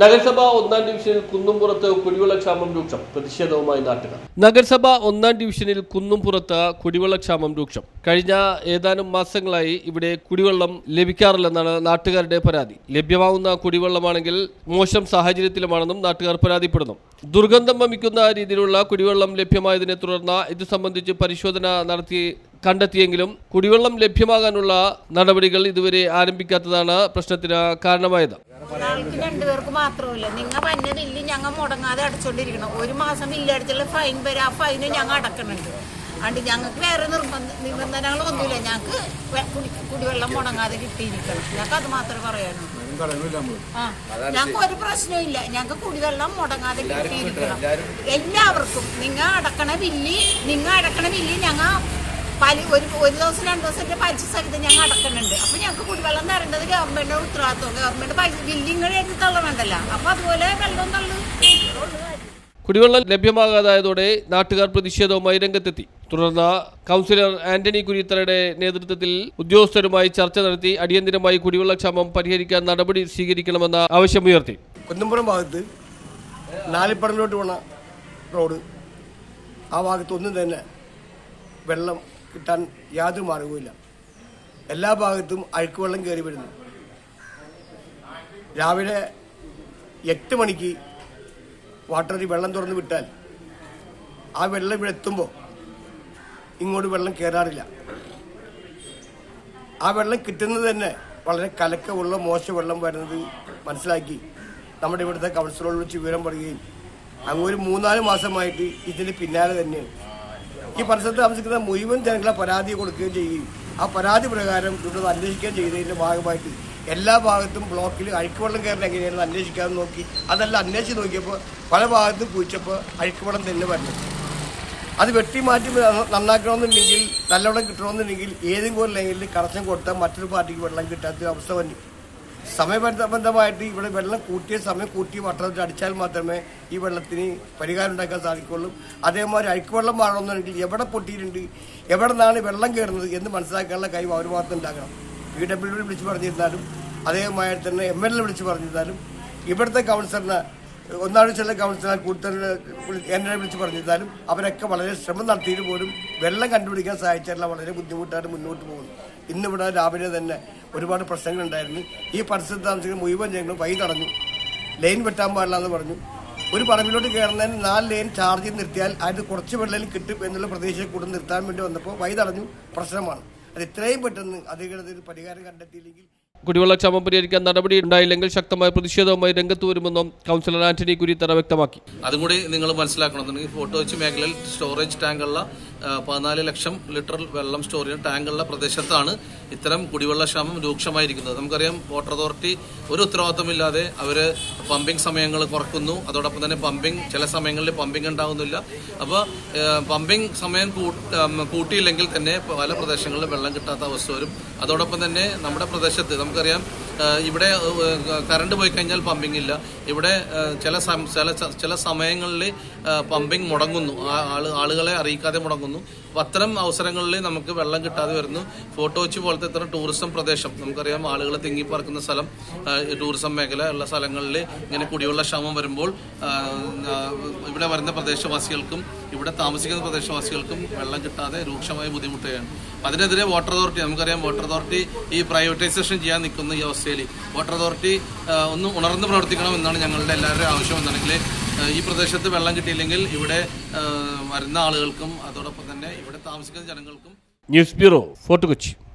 നഗരസഭ ഒന്നാം ഡിവിഷനിൽ കുന്നുംപുറത്ത് കുടിവെള്ളക്ഷാമം രൂക്ഷം പ്രതിഷേധവുമായി നാട്ടുകാർ നഗരസഭ ഒന്നാം ഡിവിഷനിൽ കുന്നുംപുറത്ത് കുടിവെള്ളക്ഷാമം രൂക്ഷം. കഴിഞ്ഞ ഏതാനും മാസങ്ങളായി ഇവിടെ കുടിവെള്ളം ലഭിക്കാറില്ലെന്നാണ് നാട്ടുകാരുടെ പരാതി. ലഭ്യമാവുന്ന കുടിവെള്ളമാണെങ്കിൽ മോശം സാഹചര്യത്തിലുമാണെന്നും നാട്ടുകാർ പരാതിപ്പെടുന്നു. ദുർഗന്ധം വമിക്കുന്ന രീതിയിലുള്ള കുടിവെള്ളം ലഭ്യമായതിനെ തുടർന്ന് ഇത് സംബന്ധിച്ച് പരിശോധന നടത്തി കണ്ടെത്തിയെങ്കിലും കുടിവെള്ളം ലഭ്യമാകാനുള്ള നടപടികൾ ഇതുവരെ ആരംഭിക്കാത്തതാണ് പ്രശ്നത്തിന് കാരണമായത്. ഒരാൾക്ക് രണ്ടുപേർക്ക് മാത്രമല്ല നിങ്ങൾ വന്ന ബില്ല് ഞങ്ങൾ മുടങ്ങാതെ അടച്ചോണ്ടിരിക്കണം ഒരു മാസം ഫൈൻ വരെ ആ ഫൈന് ഞങ്ങൾ അടക്കണുണ്ട് അതുകൊണ്ട് ഞങ്ങൾക്ക് വേറെ നിർബന്ധ നിബന്ധനകളൊന്നുമില്ല ഞങ്ങൾക്ക് കുടിവെള്ളം മുടങ്ങാതെ കിട്ടിയിരിക്കണം. ഞങ്ങൾക്ക് അത് മാത്രമേ പറയാനുള്ളൂ. ആ ഞങ്ങൾക്ക് ഒരു പ്രശ്നവും ഇല്ല ഞങ്ങൾക്ക് കുടിവെള്ളം മുടങ്ങാതെ കിട്ടിയിരിക്കണം. എല്ലാവർക്കും നിങ്ങൾ അടക്കണ ബില്ല് നിങ്ങൾ അടക്കണ ബില്ല് ഞങ്ങൾ പല ഒരു ഒരു ദിവസം രണ്ട് ദിവസത്തെ പലിശ സഹിതം ഞങ്ങൾ അടക്കുന്നുണ്ട്. അപ്പൊ ഞങ്ങൾക്ക് കുടിവെള്ളം തരേണ്ടത് ഗവൺമെന്റിന്റെ ഉത്തരവാദിത്വം. ഗവൺമെന്റ് പൈസ ബില്ലിങ്ങൾ എഴുതി തള്ളണണ്ടല്ലോ അപ്പൊ അതുപോലെ വെള്ളം തള്ളു. കുടിവെള്ളം ലഭ്യമാകാതായതോടെ നാട്ടുകാർ പ്രതിഷേധവുമായി രംഗത്തെത്തി. തുടർന്ന് കൗൺസിലർ ആന്റണി കുരിത്തറയുടെ നേതൃത്വത്തിൽ ഉദ്യോഗസ്ഥരുമായി ചർച്ച നടത്തി അടിയന്തിരമായി കുടിവെള്ളക്ഷാമം പരിഹരിക്കാൻ നടപടി സ്വീകരിക്കണമെന്ന ആവശ്യമുയർത്തി. കുന്നമ്പുറം ഭാഗത്ത് നാലിപ്പടലോട്ട് പോണ റോഡ് ആ ഭാഗത്തൊന്നും തന്നെ വെള്ളം കിട്ടാൻ യാതൊരു മാർഗവുമില്ല എല്ലാ ഭാഗത്തും അഴുക്കുവെള്ളം കയറി വരുന്നു. രാവിലെ എട്ട് മണിക്ക് വാട്ടറിൽ വെള്ളം തുറന്ന് വിട്ടാൽ ആ വെള്ളം ഇവിടെ എത്തുമ്പോൾ ഇങ്ങോട്ട് വെള്ളം കയറാറില്ല ആ വെള്ളം കിട്ടുന്നത് തന്നെ വളരെ കലക്കമുള്ള മോശ വെള്ളം വരുന്നത് മനസ്സിലാക്കി നമ്മുടെ ഇവിടുത്തെ കൗൺസിലറോട് വിളിച്ച് വിവരം പറയുകയും അങ്ങ് ഒരു മൂന്നാൽ മാസമായിട്ട് ഇതിന് പിന്നാലെ തന്നെയാണ്. ഈ പരിസരത്ത് താമസിക്കുന്ന മുഴുവൻ ജനങ്ങളെ പരാതി കൊടുക്കുകയും ചെയ്യുകയും ആ പരാതി പ്രകാരം ഇവിടെ അന്വേഷിക്കുകയും ചെയ്തതിന്റെ ഭാഗമായിട്ട് എല്ലാ ഭാഗത്തും ബ്ലോക്കിൽ അഴുക്കുവെള്ളം കയറുന്ന എങ്ങനെയാണെന്ന് അന്വേഷിക്കാൻ നോക്കി. അതെല്ലാം അന്വേഷിച്ച് നോക്കിയപ്പോൾ പല ഭാഗത്തും കുഴിച്ചപ്പോൾ അഴുക്കുവെള്ളം തന്നെ വരുന്നു അത് വെട്ടി മാറ്റി നന്ന- നന്നാക്കണമെന്നുണ്ടെങ്കിൽ നല്ലവണ്ണം കിട്ടണമെന്നുണ്ടെങ്കിൽ ഏതെങ്കിലും ലൈനിൽ കറച്ചം കൊടുത്താൽ മറ്റൊരു പാർട്ടിക്ക് വെള്ളം കിട്ടാത്ത അവസ്ഥ വന്നു. സമയബന്ധമായിട്ട് ഇവിടെ വെള്ളം കൂട്ടിയ സമയം കൂട്ടി വട്ടത്തിൽ അടിച്ചാൽ മാത്രമേ ഈ വെള്ളത്തിന് പരിഹാരം ഉണ്ടാക്കാൻ സാധിക്കുള്ളൂ അതേമാതിരി അഴുക്കുവെള്ളം മാറണമെന്നുണ്ടെങ്കിൽ എവിടെ പൊട്ടിയിട്ടുണ്ട് എവിടെ നിന്നാണ് വെള്ളം കയറുന്നത് എന്ന് മനസ്സിലാക്കാനുള്ള കഴിവ് അവർ ഭാഗത്ത് ഉണ്ടാക്കണം. പി ഡബ്ല്യു ഡി വിളിച്ച് പറഞ്ഞിരുന്നാലും അതേമാതിരി തന്നെ എം എൽ എ വിളിച്ച് പറഞ്ഞിരുന്നാലും ഇവിടുത്തെ കൗൺസിലറിനെ ഒന്നാട് ചില കൗൺസിലർ കൂടുതൽ എന്നെ വിളിച്ച് പറഞ്ഞിരുന്നാലും അവരൊക്കെ വളരെ ശ്രമം നടത്തിയിട്ട് പോലും വെള്ളം കണ്ടുപിടിക്കാൻ സഹായിച്ചാൽ വളരെ ബുദ്ധിമുട്ടായിട്ട് മുന്നോട്ട് പോകുന്നു. ഇന്നിവിടെ രാവിലെ തന്നെ ഒരുപാട് പ്രശ്നങ്ങളുണ്ടായിരുന്നു ഈ പരിസരത്ത് മുഴുവൻ ജനങ്ങളും വഴി തടഞ്ഞു. ലൈൻ വെട്ടാൻ പാടില്ല എന്ന് പറഞ്ഞു. ഒരു പറമ്പിലോട്ട് കയറുന്നതിന് നാല് ലൈൻ ചാർജ് നിർത്തിയാൽ അത് കുറച്ച് വെള്ളം കിട്ടും എന്നുള്ള പ്രദേശത്തെ കൂടെ നിർത്താൻ വേണ്ടി വന്നപ്പോൾ വഴി തടഞ്ഞു. പ്രശ്നമാണ്. അത് ഇത്രയും പെട്ടെന്ന് അധികൃതർ പരിഹാരം കണ്ടെത്തിയില്ലെങ്കിൽ കുടിവെള്ളക്ഷാമം പരിഹരിക്കാൻ നടപടി ഉണ്ടായില്ലെങ്കിൽ ശക്തമായ പ്രതിഷേധവുമായി രംഗത്ത് വരുമെന്നും കൗൺസിലർ ആന്റണി കുരിത്തറ വ്യക്തമാക്കി. അതും കൂടി നിങ്ങൾ മനസ്സിലാക്കണമെന്നുണ്ടെങ്കിൽ ഫോട്ടോ വെച്ച് മേഖലയിൽ സ്റ്റോറേജ് ടാങ്കുള്ള പതിനാല് ലക്ഷം ലിറ്റർ വെള്ളം സ്റ്റോർ ചെയ്യുന്ന ടാങ്കുള്ള പ്രദേശത്താണ് ഇത്തരം കുടിവെള്ളക്ഷാമം രൂക്ഷമായിരിക്കുന്നത്. നമുക്കറിയാം വാട്ടർ അതോറിറ്റി ഒരു ഉത്തരവാദിത്തമില്ലാതെ അവർ പമ്പിംഗ് സമയങ്ങൾ കുറക്കുന്നു. അതോടൊപ്പം തന്നെ പമ്പിംഗ് ചില സമയങ്ങളിൽ പമ്പിംഗ് ഉണ്ടാകുന്നില്ല അപ്പോൾ പമ്പിംഗ് സമയം കൂട്ട്- കൂട്ടിയില്ലെങ്കിൽ തന്നെ പല പ്രദേശങ്ങളിൽ വെള്ളം കിട്ടാത്ത അവസ്ഥ വരും. അതോടൊപ്പം തന്നെ നമ്മുടെ പ്രദേശത്ത് നമുക്കറിയാം ഇവിടെ കറണ്ട് പോയി കഴിഞ്ഞാൽ പമ്പിംഗ് ഇല്ല. ഇവിടെ ചില ചില ചില സമയങ്ങളിൽ പമ്പിംഗ് മുടങ്ങുന്നു. ആളുകളെ അറിയിക്കാതെ മുടങ്ങുന്നു. അത്തരം അവസരങ്ങളിൽ നമുക്ക് വെള്ളം കിട്ടാതെ വരുന്നു. ഫോട്ടോ വെച്ച് പോലത്തെ ഇത്തരം ടൂറിസം പ്രദേശം നമുക്കറിയാം ആളുകൾ തിങ്ങിപ്പറക്കുന്ന സ്ഥലം ടൂറിസം മേഖല ഉള്ള സ്ഥലങ്ങളിൽ ഇങ്ങനെ കുടിവെള്ള ക്ഷാമം വരുമ്പോൾ ഇവിടെ വരുന്ന പ്രദേശവാസികൾക്കും ഇവിടെ താമസിക്കുന്ന പ്രദേശവാസികൾക്കും വെള്ളം കിട്ടാതെ രൂക്ഷമായ ബുദ്ധിമുട്ടുകയാണ്. അതിനെതിരെ വാട്ടർ അതോറിറ്റി നമുക്കറിയാം വാട്ടർ അതോറിറ്റി ഈ പ്രൈവറ്റൈസേഷൻ ചെയ്യാൻ നിൽക്കുന്ന ഈ അവസ്ഥയിൽ വാട്ടർ അതോറിറ്റി ഒന്ന് ഉണർന്ന് പ്രവർത്തിക്കണം എന്നാണ് ഞങ്ങളുടെ എല്ലാവരുടെയും ആവശ്യം. എന്നുണ്ടെങ്കിൽ ഈ പ്രദേശത്ത് വെള്ളം കിട്ടിയില്ലെങ്കിൽ ഇവിടെ വരുന്ന ആളുകൾക്കും അതോടൊപ്പം തന്നെ ഇവിടെ താമസിക്കുന്ന ജനങ്ങൾക്കും ന്യൂസ് ബ്യൂറോ ഫോർട്ട് കൊച്ചി.